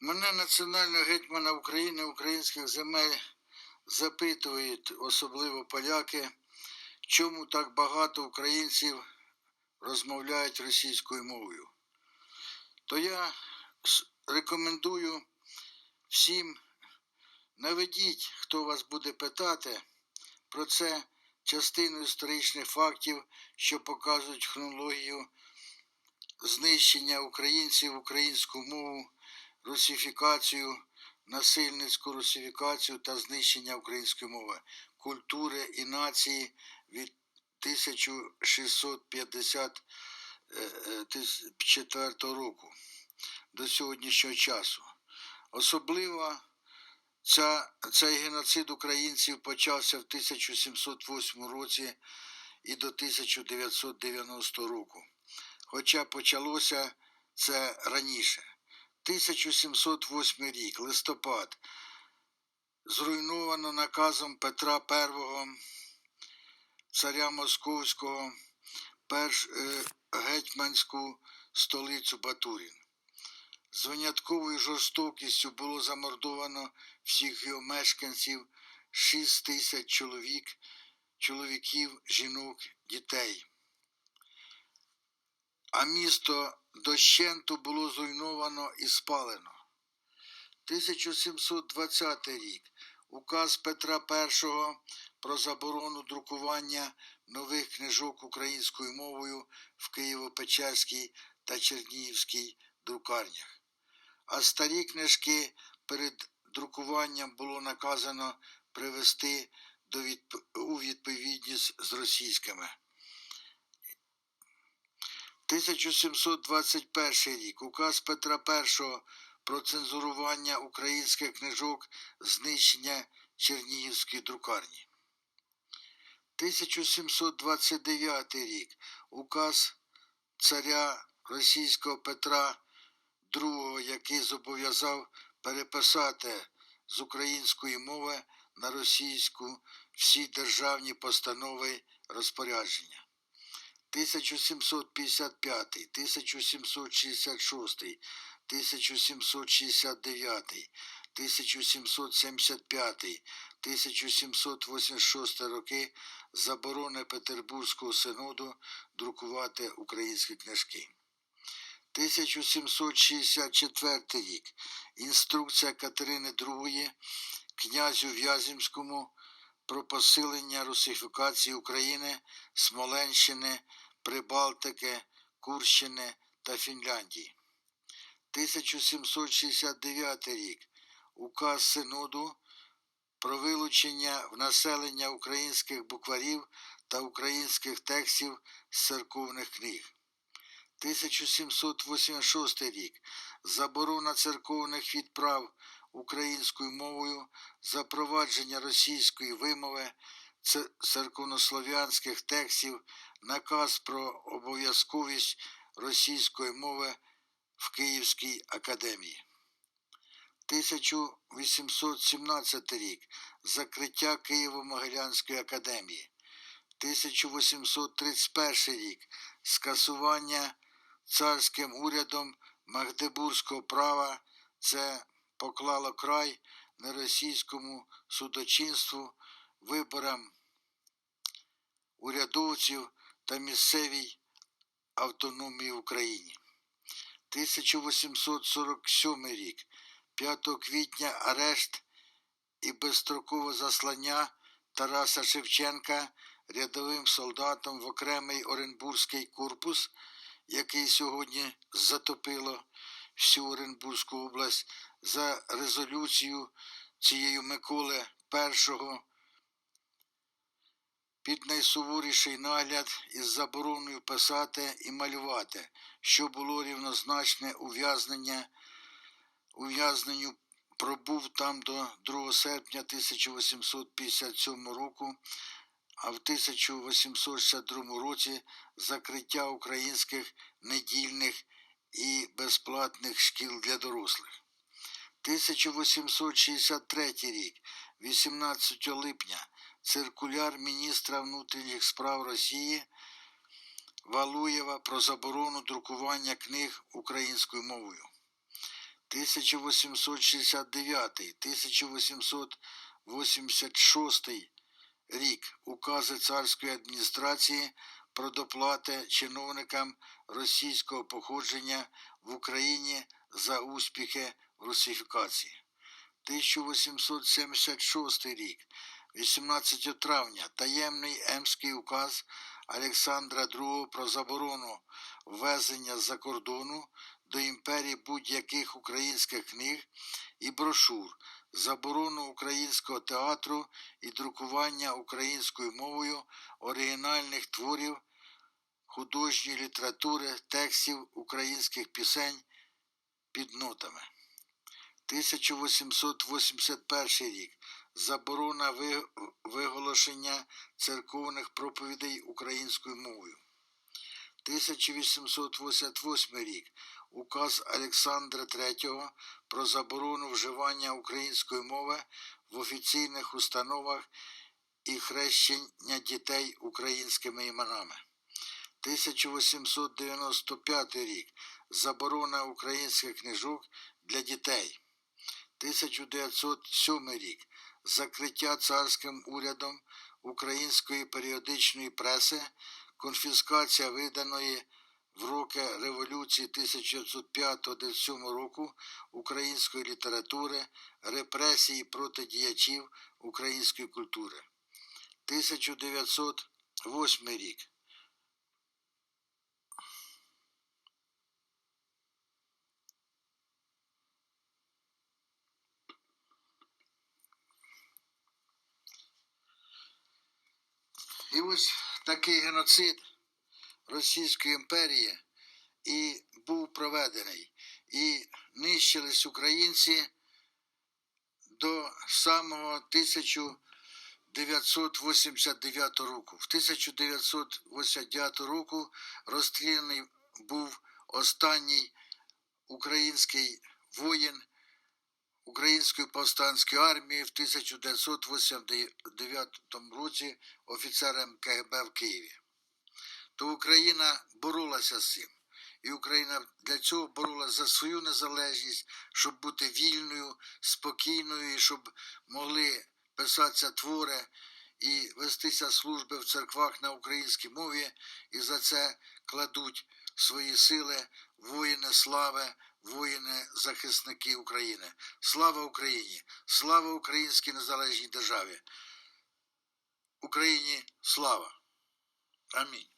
Мене національного гетьмана України, українських земель запитують, особливо поляки, чому так багато українців розмовляють російською мовою. То я рекомендую всім наведіть, хто вас буде питати про це частину історичних фактів, що показують хронологію знищення українців, українську мову, русифікацію, насильницьку русифікацію та знищення української мови, культури і нації від 1654 року до сьогоднішнього часу. Особливо ця, цей геноцид українців почався в 1708 році і до 1990 року. Хоча почалося це раніше. 1708 рік, листопад, зруйновано наказом Петра І, царя Московського, перш е, гетьманську столицю Батурін. З винятковою жорстокістю було замордовано всіх його мешканців, 6 тисяч чоловік, чоловіків, жінок, дітей. А місто дощенту було зруйновано і спалено. 1720 рік. Указ Петра І про заборону друкування нових книжок українською мовою в Києво-Печерській та Чернігівській друкарнях. А старі книжки перед друкуванням було наказано привести до відп... у відповідність з російськими. 1721 рік. Указ Петра І про цензурування українських книжок, знищення Чернігівської друкарні. 1729 рік. Указ царя російського Петра II, який зобов'язав переписати з української мови на російську всі державні постанови розпорядження. 1755, 1766, 1769, 1775, 1786 роки заборони Петербурзького синоду друкувати українські книжки. 1764 рік. Інструкція Катерини II князю В'яземському про посилення русифікації України, Смоленщини, Прибалтики, Курщини та Фінляндії. 1769 рік. Указ Синоду про вилучення в населення українських букварів та українських текстів з церковних книг. 1786 рік. Заборона церковних відправ українською мовою, запровадження російської вимови, церковнослов'янських текстів, наказ про обов'язковість російської мови в Київській академії. 1817 рік. Закриття Києво-Могилянської академії. 1831 рік. Скасування царським урядом Магдебурзького права. Це поклало край неросійському судочинству, виборам урядовців та місцевій автономії в Україні. 1847 рік, 5 квітня арешт і безстрокове заслання Тараса Шевченка рядовим солдатом в окремий Оренбурзький корпус, який сьогодні затопило всю Оренбурзьку область за резолюцію цієї Миколи І під найсуворіший нагляд із забороною писати і малювати, що було рівнозначне ув'язнення, ув'язненню пробув там до 2 серпня 1857 року, а в 1862 році закриття українських недільних і безплатних шкіл для дорослих. 1863 рік, 18 липня, циркуляр міністра внутрішніх справ Росії Валуєва про заборону друкування книг українською мовою. 1869, 1886 рік укази царської адміністрації про доплати чиновникам російського походження в Україні за успіхи в русифікації. 1876 рік, 18 травня, таємний Емський указ Олександра II про заборону ввезення з-за кордону до імперії будь-яких українських книг і брошур, заборону українського театру і друкування українською мовою оригінальних творів художньої літератури, текстів українських пісень під нотами. 1881 рік. Заборона виголошення церковних проповідей українською мовою. 1888 рік. Указ Олександра III про заборону вживання української мови в офіційних установах і хрещення дітей українськими іменами. 1895 рік. Заборона українських книжок для дітей. 1907 рік. Закриття царським урядом української періодичної преси, конфіскація виданої в роки Революції 1905-1907 року української літератури, репресії проти діячів української культури. 1908 рік. І ось такий геноцид Російської імперії і був проведений. І нищились українці до самого 1989 року. В 1989 року розстріляний був останній український воїн Української повстанської армії в 1989 році офіцером КГБ в Києві. То Україна боролася з цим. І Україна для цього боролася за свою незалежність, щоб бути вільною, спокійною, і щоб могли писатися твори і вестися служби в церквах на українській мові, і за це кладуть свої сили воїни слави, воїни захисники України. Слава Україні! Слава Українській незалежній державі! Україні слава! Амінь.